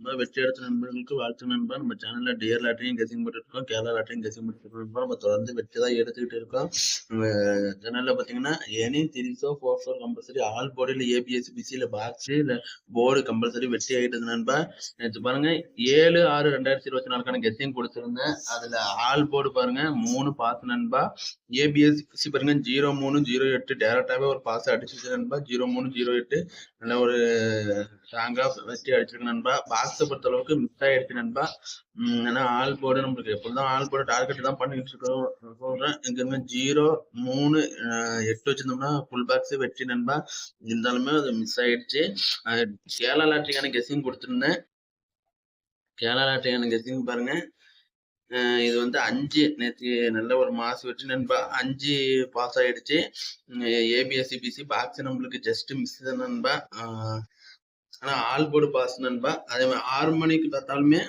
வெற்றி அடுத்த நண்பர்களுக்கு வாழ்த்து நண்பா. நம்ம சேனல்ல டியர் லாட்டரியும் கெசிங் இருக்கோம் கேரளா லாட்டரியும் கெசிங் இருக்கோம் நம்ம தொடர்ந்து வெற்றி தான் எடுத்துக்கிட்டு இருக்கோம். நம்ம சேனல்ல பாத்தீங்கன்னா any திரிசோ four four compulsory all board இல்ல ஏபிஎஸ் பிசி இல்ல பாக்ஸ் இல்ல போர்டு கம்பல்சரி வெற்றி ஆகிட்டு நண்பா. நேற்று பாருங்க ஏழு ஆறு ரெண்டாயிரத்தி இருபத்தி நாலுக்கான கெசிங் கொடுத்துருந்தேன். அதுல ஆல் போர்டு பாருங்க மூணு பாஸ் நண்பா. ஏபிஎஸ் பிசி பாருங்க ஜீரோ மூணு ஜீரோ எட்டு. டேரக்டாவே ஒரு பாஸ் அடிச்சு நண்பா. ஜீரோ மூணு ஜீரோ எட்டு. நல்ல ஒரு ஸ்ட்ராங்கா வெற்றி அடிச்சிருக்கு நண்பா. பாக்ஸை பொறுத்த அளவுக்கு மிஸ் ஆயிடுச்சு நண்பா. ஏன்னா ஆல் போர்டு நம்மளுக்கு. எப்பொழுதும் ஆல் போர்டு டார்கெட் தான் பண்ணிட்டு இருக்கோம். சொல்றேன் எங்கேயுமே ஜீரோ மூணு எட்டு வச்சிருந்தோம்னா ஃபுல் பாக்ஸ் வெற்றி நண்பா. இருந்தாலுமே அது மிஸ் ஆயிடுச்சு. கேரளா லாட்ரிக்கான கெஸ்ஸிங் கொடுத்துருந்தேன். கேரளா லாட்ரிக்கான கெஸ்ஸிங் பாருங்க. இது வந்து அஞ்சு. நேற்று நல்ல ஒரு மாசு வச்சு நண்பா. அஞ்சு பாஸ் ஆயிடுச்சு. ஏபிஎஸ்சி பிசி பாக்ஸ் நம்மளுக்கு ஜஸ்ட் மிஸ் தான் நண்பா. ஆனா ஆல் போர்டு பாஸ் நண்பா. அதே மாதிரி ஆறு மணிக்கு பார்த்தாலுமே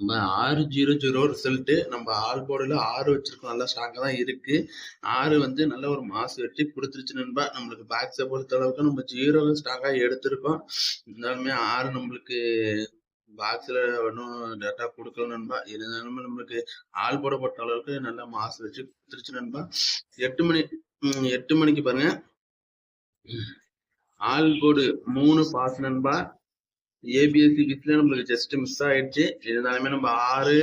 நம்ம ஆறு ஜீரோ ஜீரோ ரிசல்ட்டு நம்ம ஆல் போர்டில் ஆறு வச்சிருக்கோம். நல்லா ஸ்ட்ராங்காக தான் இருக்கு. ஆறு வந்து நல்ல ஒரு மாசு வெட்டி கொடுத்துருச்சு நண்பா. நம்மளுக்கு பேக்ஸை பொறுத்த அளவுக்கு நம்ம ஜீரோ ஸ்ட்ராங்காக எடுத்திருக்கோம். இருந்தாலுமே ஆறு நம்மளுக்கு பாக்ஸில் ஒன்றும் டேட்டா கொடுக்கல நண்பா. இருந்தாலும் நம்மளுக்கு ஆள் போடப்பட்ட அளவுக்கு நல்லா மாசு வச்சு கொடுத்துருச்சு நண்பா. எட்டு மணி எட்டு மணிக்கு பாருங்க. ஆல் கோடு மூணு பாஸ் நண்பா. ஏபிஎஸ்சி பிஸ்ல நம்மளுக்கு ஜஸ்ட் மிஸ் ஆயிடுச்சு. இருந்தாலுமே நம்ம ஆறு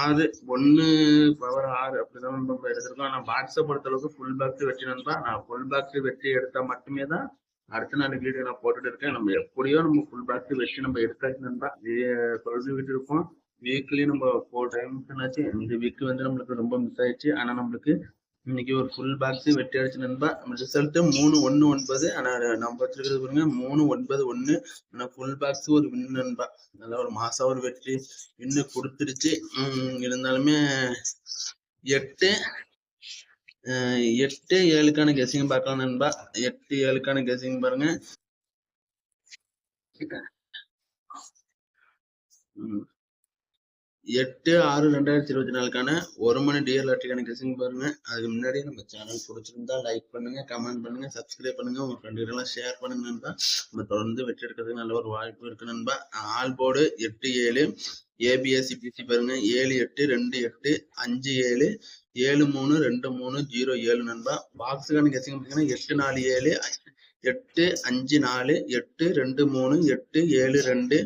ஆறு ஒன்னு பவர் ஆறு அப்படிதான் நம்ம எடுத்திருக்கோம். ஆனால் பாக்ஸை பொறுத்த அளவுக்கு ஃபுல் பாக்ஸ் வெற்றி நண்பா. நான் ஃபுல் பாக்ஸ் வெற்றி எடுத்தா மட்டுமே தான் அடுத்த நாள் வீடியோ நான் போட்டுட்டு இருக்கேன். நம்ம எப்படியோ நம்ம ஃபுல் பாக்ஸ் வெற்றி நம்ம எடுத்தாச்சு நண்பா. தொடர்ந்து இருக்கோம் வீக்லி நம்ம ஃபோர் டைம்ஸ் இந்த வீக் வந்து நம்மளுக்கு ரொம்ப மிஸ் ஆயிடுச்சு. ஆனா நம்மளுக்கு இன்னைக்கு ஒரு ஃபுல் பாக்ஸ் வெட்டி அடிச்சு நண்பா ரிசல்ட் மூணு ஒன்னு ஒன்பது. ஆனா நம்ம வச்சிருக்கிறது பாருங்க மூணு ஒன்பது ஒன்னு ஆனா ஃபுல் பாக்ஸ் ஒரு வின் நண்பா. நல்லா ஒரு மாசம் ஒரு வெற்றி வின்னு கொடுத்துருச்சு. இருந்தாலுமே எட்டு எட்டு ஏழுக்கான கெசிங் பார்க்கலாம் நண்பா. எட்டு ஏழுக்கான கெசிங் பாருங்க. எட்டு ஆறு ரெண்டாயிரத்தி இருபத்தி நாலுக்கான ஒரு மணி டிஎல் லாட்டரிக்கான கெஸிங் பாருங்க. அதுக்கு முன்னாடியே நம்ம சேனல் பிடிச்சிருந்தா லைக் பண்ணுங்க கமெண்ட் பண்ணுங்க சப்ஸ்கிரைப் பண்ணுங்க. உங்க ஃப்ரெண்டுகளெல்லாம் ஷேர் பண்ணுங்க நண்பா. நம்ம தொடர்ந்து வெற்றி எடுக்கிறதுக்கு நல்ல ஒரு வாய்ப்பு இருக்கு நண்பா. ஆல் போர்டு எட்டு ஏழு ஏபிஎஸ்சி பிசி பாருங்க. ஏழு எட்டு ரெண்டு எட்டு அஞ்சு ஏழு ஏழு மூணு ரெண்டு மூணு ஜீரோ ஏழு நண்பா. பாக்ஸுக்கான கெஸிங் பார்த்தீங்கன்னா எட்டு நாலு ஏழு எட்டு அஞ்சு நாலு எட்டு ரெண்டு மூணு எட்டு ஏழு ரெண்டு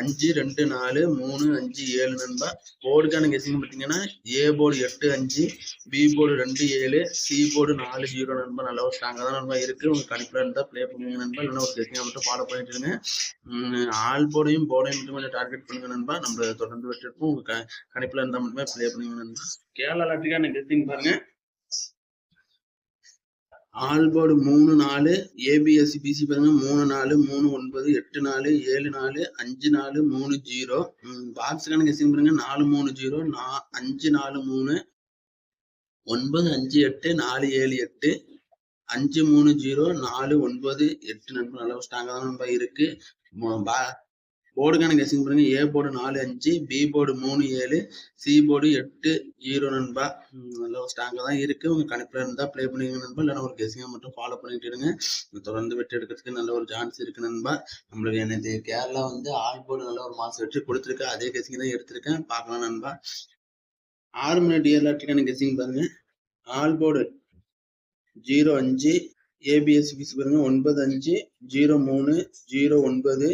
அஞ்சு ரெண்டு நாலு மூணு அஞ்சு ஏழு நண்பா. போர்டுக்கான கெஸிங் பார்த்தீங்கன்னா ஏ போர்டு எட்டு அஞ்சு பி போர்டு ரெண்டு ஏழு சி போர்டு நாலு ஜீரோ நண்பா. நல்லா ஒரு ஸ்ட்ராங்காக தான் நண்பா இருக்கு. உங்களுக்கு கணிப்பில் இருந்தால் ப்ளே பண்ணுங்க நண்பா. இல்லைன்னா ஒரு கெஸிங்காக மட்டும் ஃபாலோ பண்ணிட்டு இருங்க. ஆல் போர்டையும் போர்டையும் மட்டும் கொஞ்சம் டார்கெட் பண்ணுங்க நண்பா. நம்ம தொடர்ந்து வச்சிருப்போம். உங்களுக்கு கணிப்பில் இருந்தால் மட்டுமே ப்ளே பண்ணுங்க நண்பா. கேரளா லாட்டுக்கான கெசிங் பாருங்க. ஆல்போர்டு மூணு நாலு ஏபிஎஸ்சி பிசி பாருங்க மூணு நாலு மூணு ஒன்பது எட்டு நாலு ஏழு நாலு அஞ்சு நாலு மூணு ஜீரோ. பாக்ஸ் கணக்கு சிம் பாருங்க நாலு மூணு ஜீரோ நா அஞ்சு நாலு மூணு ஒன்பது அஞ்சு எட்டு நாலு ஏழு எட்டு அஞ்சு மூணு ஜீரோ நாலு ஒன்பது எட்டு நண்பர் நல்ல ஸ்ட்ராங்காக தான் நம்ப இருக்கு. போர்டுக்கான கெஸிங் பண்ணுங்க ஏ போர்டு நாலு அஞ்சு பி போர்டு மூணு ஏழு சி போர்டு எட்டு ஜீரோ நண்பா. நல்ல ஸ்ட்ராங்காக தான் இருக்கு. உங்க கணக்கில் இருந்தால் ப்ளே பண்ணிங்க நண்பா. இல்லைனா ஒரு கெஸிங்கை மட்டும் ஃபாலோ பண்ணிட்டு இருங்க. தொடர்ந்து வெற்றி எடுக்கிறதுக்கு நல்ல ஒரு சான்ஸ் இருக்கு நண்பா. நம்மளுக்கு என்னது கேரளா வந்து ஆல் போர்டு நல்ல ஒரு மாசம் வெற்றி கொடுத்துருக்கேன் அதே கெஸிங் தான் எடுத்திருக்கேன். பார்க்கலாம் நண்பா. ஆறு மணி டிஎல்ஆர்டிக்கான கெஸிங் பாருங்க. ஆல் போர்டு ஜீரோ அஞ்சு ஏபிஎஸ் பாருங்க. ஒன்பது அஞ்சு ஜீரோ மூணு ஜீரோ ஒன்பது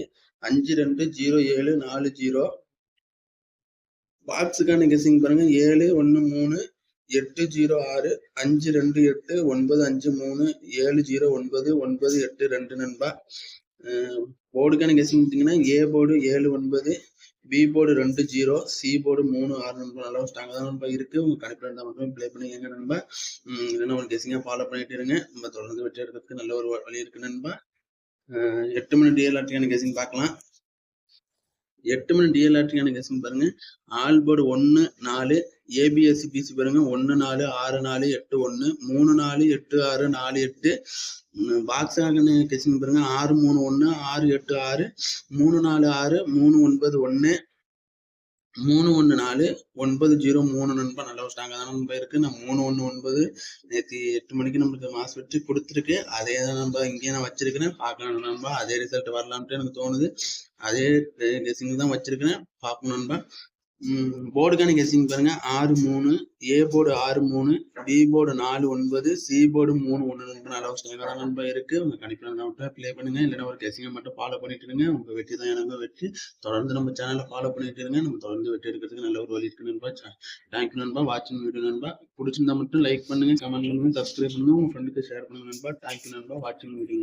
அஞ்சு ரெண்டு ஜீரோ ஏழு நாலு ஜீரோ. பாக்ஸுக்கான கெஸிங் பாருங்க. ஏழு ஒன்று மூணு எட்டு ஜீரோ ஆறு அஞ்சு ரெண்டு எட்டு ஒன்பது அஞ்சு மூணு ஏழு ஜீரோ ஒன்பது ஒன்பது எட்டு ரெண்டு நண்பா. போர்டுக்கான கெஸிங் பார்த்தீங்கன்னா ஏ போர்டு ஏழு ஒன்பது பி போர்டு ரெண்டு ஜீரோ சி போர்டு மூணு ஆறு நண்பா. நல்லா ஸ்ட்ராங்காக தான் நண்பா இருக்கு. உங்கள் கணிப்பில் இருந்தால் மட்டுமே ப்ளே பண்ணி நண்பா? இல்லைன்னா ஒரு கெஸிங்காக ஃபாலோ பண்ணிட்டு இருங்க. நம்ம தொடர்ந்து வெற்றி எடுக்கிறதுக்கு நல்ல ஒரு வழி இருக்கு நண்பா. எட்டு மணி டிஎல்ஆர்டிக்கான கேசிங் பார்க்கலாம். எட்டு மணி டிஎல்ஆர்டிக்கான கேசிங் பாருங்க. ஆல் போர்டு ஒன்று நாலு ஏபிஎஸ்சி பிசி பாருங்க. ஒன்று நாலு ஆறு நாலு எட்டு ஒன்று மூணு நாலு எட்டு ஆறு நாலு எட்டு. பாக்ஸ் கெஸிங் பாருங்க. ஆறு மூணு ஒன்று ஆறு எட்டு ஆறு மூணு நாலு ஆறு மூணு ஒன்பது ஒன்று மூணு ஒன்று நாலு ஒன்பது ஜீரோ மூணு நண்பா. நல்ல ஒரு ஸ்ட்ராங்காக தான் நண்பா இருக்கு. நான் மூணு ஒன்று ஒன்பது நேற்று எட்டு மணிக்கு நம்மளுக்கு மாஸ் வச்சு கொடுத்துருக்கு. அதே தான் நண்பா இங்கேயே நான் வச்சிருக்கிறேன். பார்க்கணும் நண்பா. அதே ரிசல்ட் வரலாம்ட்டு எனக்கு தோணுது. அதே கெஸிங் தான் வச்சிருக்கிறேன். பார்க்கணும் நண்பா. போர்டுக்கான கெஸிங் பாருங்க. ஆறு மூணு ஏ போர்டு ஆறு மூணு பி போர்டு நாலு ஒன்பது சி போர்டு மூணு ஒன்று ஒன்று நல்ல ஒரு ஸ்ட்ராங்காக நண்பா இருக்கு. உங்கள் கணிப்பில் நோட்டை ப்ளே பண்ணுங்க. இல்லைன்னா ஒரு கெசிங்கை மட்டும் ஃபாலோ பண்ணிட்டு இருங்க. உங்க வெற்றி தான் எனக்கு வெற்றி. தொடர்ந்து நம்ம சேனலை ஃபாலோ பண்ணிட்டு இருங்க. நம்ம தொடர்ந்து வெற்றி எடுக்கிறதுக்கு நல்ல ஒரு வழி இருக்கு நண்பா. தேங்க்யூ நண்பா. வாட்சிங் வீடியோ நண்பா. பிடிச்சிருந்தா மட்டும் லைக் பண்ணுங்க. கமெண்ட் பண்ணுங்கள் சப்ஸ்கிரைப் பண்ணுங்கள் உங்க ஃப்ரெண்டுக்கு ஷேர் பண்ணுங்கள் நண்பா. தேங்க்யூ நண்பா. வாட்சிங் வீடியோ